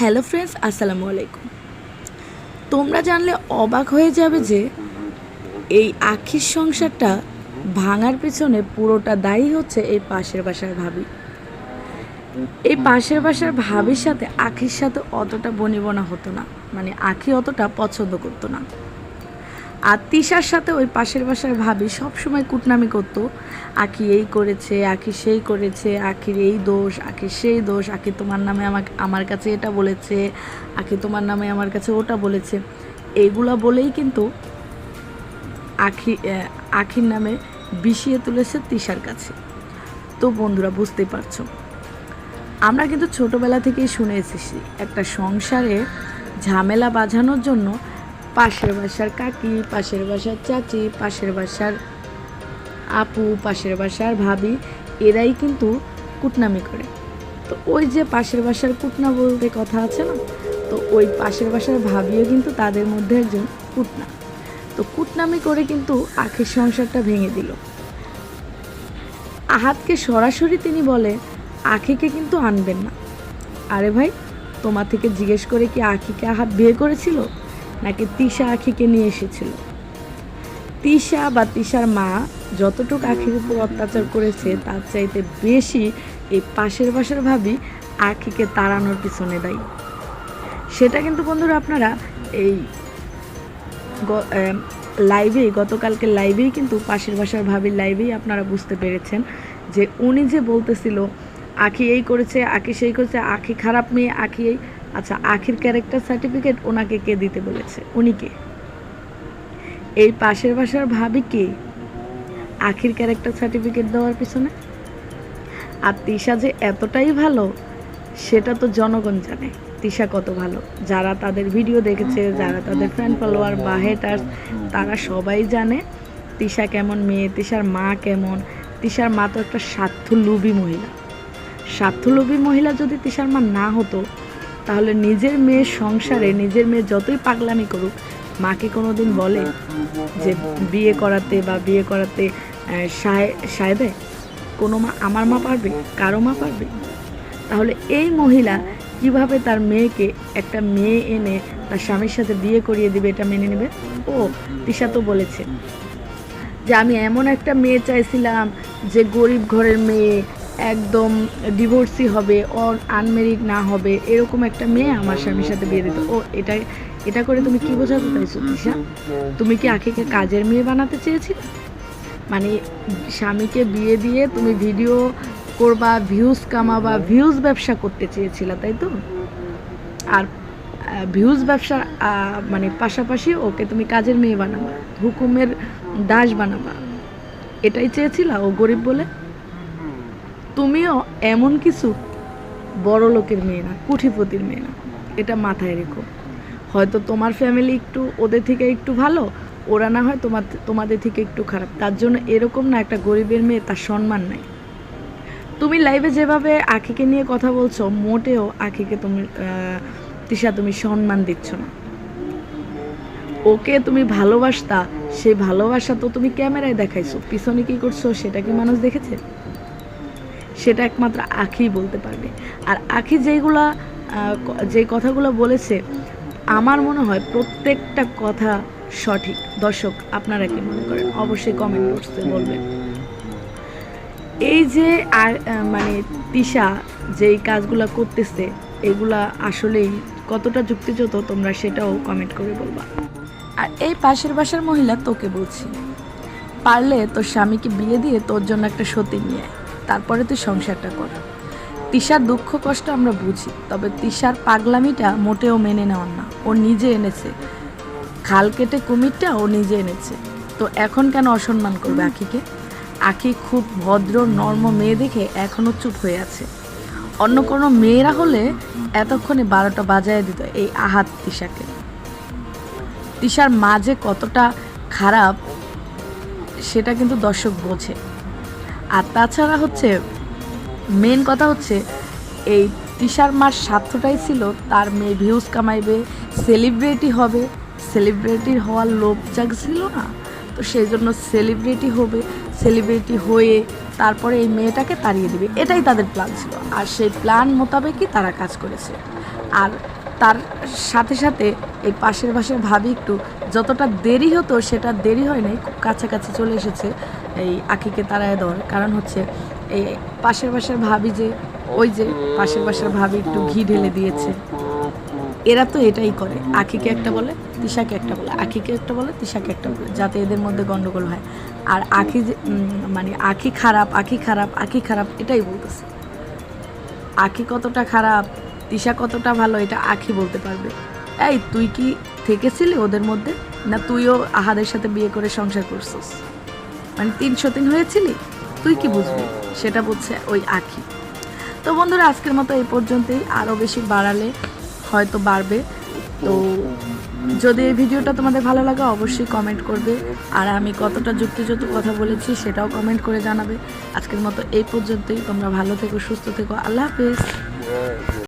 Hello friends, আসসালামু আলাইকুম। তোমরা জানলে অবাক হয়ে যাবে যে এই আখির সংসারটা ভাঙার পেছনে পুরোটা দায়ী হচ্ছে এই পাশের বাসার ভাবি। এই পাশের বাসার ভাবির সাথে আখির সাথে অতটা বনিবনা হতো না। মানে আখি অতটা পছন্দ করতো না। আর তিশার সাথে ওই পাশের বাসার ভাবি সবসময় কুটনামি করতো। আখি এই করেছে আখি সেই করেছে আখির এই দোষ আখির সেই দোষ আখি তোমার নামে আমাকে, আমার কাছে এটা বলেছে আখি তোমার নামে আমার কাছে ওটা বলেছে। এইগুলা বলেই কিন্তু আখি আখির নামে বিষিয়ে তুলেছে তিশার কাছে। তো বন্ধুরা, বুঝতেই পারছ। আমরা কিন্তু ছোটবেলা থেকেই শুনে এসেছি একটা সংসারে ঝামেলা বাঁধানোর জন্য পাশের বাসার কাকি, পাশের বাসার চাচি, পাশের বাসার আপু, পাশের বাসার ভাবি, এরাই কিন্তু কুটনামি করে। তো ওই যে পাশের বাসার কুটনা বলতে কথা আছে না? তো ওই পাশের বাসার ভাবিও কিন্তু তাদের মধ্যে একজন কুটনা। তো কুটনামি করে কিন্তু আখের সংসারটা ভেঙে দিল। আহাতকে সরাসরি তিনি বলে, আখিকে কিন্তু আনবেন না। আরে ভাই, তোমার থেকে জিজ্ঞেস করে কি আখিকে আহাত বিয়ে করেছিল? নাকি তিশা আখিকে নিয়ে এসেছিল? তিশা বা তিশার মা যতটুকু আখির উপর অত্যাচার করেছে, তার চাইতে বেশি এই পাশের বাসার ভাবি আখিকে তাড়ানোর পিছনে দায়ী। সেটা কিন্তু বন্ধুরা আপনারা এই লাইভেই গতকালকে লাইভেই কিন্তু পাশের বাসার ভাবির লাইভেই আপনারা বুঝতে পেরেছেন যে উনি যে বলতেছিল, আখি এই করেছে, আখি সেই করেছে, আখি খারাপ মেয়ে, আখি এই আচ্ছা আখির ক্যারেক্টার সার্টিফিকেট ওনাকে কে দিতে বলেছে? উনি কে? এই পাশের বাসার ভাবি কে? আখির ক্যারেক্টার সার্টিফিকেট দেওয়ার পিছনে? আর তিশা যে এতটাই ভালো, সেটা তো জনগণ জানে। তিশা কত ভালো। যারা তাদের ভিডিও দেখেছে, যারা তাদের ফ্যান ফলোয়ার বা হেটার্স তারা সবাই জানে তিশা কেমন মেয়ে, তিশার মা কেমন। তিশার মা তো একটা স্বার্থলোভী মহিলা। স্বার্থলোভী মহিলা যদি তিশার মা না হতো তাহলে নিজের মেয়ের সংসারে নিজের মেয়ে যতই পাগলামি করুক, মাকে কোনোদিন বলে যে বিয়ে করাতে বা বিয়ে করাতে সায় সায় দেয় কোনো মা, আমার মা পারবে? কারও মা পারবে? তাহলে এই মহিলা কীভাবে তার মেয়েকে একটা মেয়ে এনে তার স্বামীর সাথে বিয়ে করিয়ে দিবে এটা মেনে নেবে? ও, তিশা তো বলেছে যে আমি এমন একটা মেয়ে চাইছিলাম যে গরিব ঘরের মেয়ে একদম ডিভোর্সি হবে ওর আনমেরিড না হবে, এরকম একটা মেয়ে আমার স্বামীর সাথে বিয়ে দিত। ও এটা এটা করে তুমি কি বোঝাতে চাইছো তিশা তুমি কি আখিকে কাজের মেয়ে বানাতে চেয়েছিলে? মানে স্বামীকে বিয়ে দিয়ে তুমি ভিডিও করবা ভিউজ কামাবা ভিউজ ব্যবসা করতে চেয়েছিলা, তাই তো? আর ভিউজ ব্যবসা মানে পাশাপাশি ওকে তুমি কাজের মেয়ে বানাবা, হুকুমের দাস বানাবা। এটাই চেয়েছিলা ও গরিব বলে? তুমিও এমন কিছু বড় লোকের মেয়ে না কুঠিপতির মেয়ে না, এটা মাথায় রেখো। হয়তো তোমার ফ্যামিলি একটু ওদের থেকে একটু ভালো, ওরা না হয় তোমার, তোমাদের থেকে একটু খারাপ। তার জন্য এরকম না একটা গরিবের মেয়ে তার সম্মান নাই। তুমি লাইভে যেভাবে আখিকে নিয়ে কথা বলছো, মোটেও আখিকে তুমি তিশা তুমি সম্মান দিচ্ছ না। ওকে তুমি ভালোবাসতা সেই ভালোবাসা তো তুমি ক্যামেরায় দেখাইছো। পিছনে কি করছ সেটা কি মানুষ দেখেছে? সেটা একমাত্র আখি বলতে পারবে। আর আখি যেগুলা যে কথাগুলো বলেছে, আমার মনে হয় প্রত্যেকটা কথা সঠিক। দর্শক, আপনারা কি মনে করেন? অবশ্যই কমেন্ট বক্সে বলবেন। এই যে, আর মানে তিশা যেই কাজগুলো করতেছে, এগুলা আসলেই কতটা যুক্তিযুক্ত তোমরা সেটাও কমেন্ট করে বলবা। আর এই পাশের বাসার মহিলা তোকে বলছি। পারলে তোর স্বামীকে বিয়ে দিয়ে তোর জন্য একটা সতী নিয়ে। তারপরে তুই সংসারটা কর। তিশার দুঃখ, কষ্ট আমরা বুঝি, তবে তিশার পাগলামিটা মোটেও মেনে নেওয়ার না। ও নিজে এনেছে। খাল কেটে কুমিরটা ও নিজে এনেছে। তো এখন কেন অসম্মান করবে আখিকে? আখি খুব ভদ্র, নর্ম মেয়ে দেখে এখনও চুপ হয়ে আছে। অন্য কোনো মেয়েরা হলে এতক্ষণে বারোটা বাজায় দিত এই আহাত তিশাকে। তিশার মা যে কতটা খারাপ, সেটা কিন্তু দর্শক বোঝে। আর তাছাড়া হচ্ছে মেন কথা হচ্ছে, এই তিশার মার স্বার্থটাই ছিল তার মেয়ে ভিউজ কামাইবে সেলিব্রিটি হবে। সেলিব্রিটির হওয়ার লোভ জাগছিল না, তো সেই জন্য সেলিব্রিটি হবে সেলিব্রিটি হয়ে তারপরে এই মেয়েটাকে তাড়িয়ে দিবে। এটাই তাদের প্ল্যান ছিল। আর সেই প্ল্যান মোতাবেকই তারা কাজ করেছে। আর তার সাথে সাথে এই পাশের পাশের ভাবি একটু যতটা দেরি হতো সেটা দেরি হয় নাই, খুব কাছাকাছি চলে এসেছে এই আখিকে তাড়ায় দেওয়ার। কারণ হচ্ছে এই পাশের পাশের ভাবি যে, ওই যে পাশের পাশের ভাবি একটু ঘি ঢেলে দিয়েছে। এরা তো এটাই করে। আখিকে একটা বলে, তিশাকে একটা বলে। আখিকে একটা বলে, তিশাকে একটা বলে, যাতে এদের মধ্যে গন্ডগোল হয়। আর আখি মানে আখি খারাপ আখি খারাপ আখি খারাপ, এটাই বলতেছে। আখি কতটা খারাপ তিশা কতটা ভালো এটা আখি বলতে পারবে। এই, তুই কি থেকেছিলি ওদের মধ্যে? না তুইও আহাদের সাথে বিয়ে করে সংসার করছিস? মানে দিন হয়েছিলি? তুই কি বুঝবি? সেটা বলছে ওই আখি। তো বন্ধুরা, আজকের মতো এই পর্যন্তই। আরও বেশি বাড়ালে হয়তো বাড়বে। তো যদি এই ভিডিওটা তোমাদের ভালো লাগে, অবশ্যই কমেন্ট করবে। আর আমি কতটা যুক্তিযুক্ত কথা বলেছি সেটাও কমেন্ট করে জানাবে। আজকের মতো এই পর্যন্তই। তোমরা ভালো থেকো, সুস্থ থেকো। আল্লাহ হাফেজ।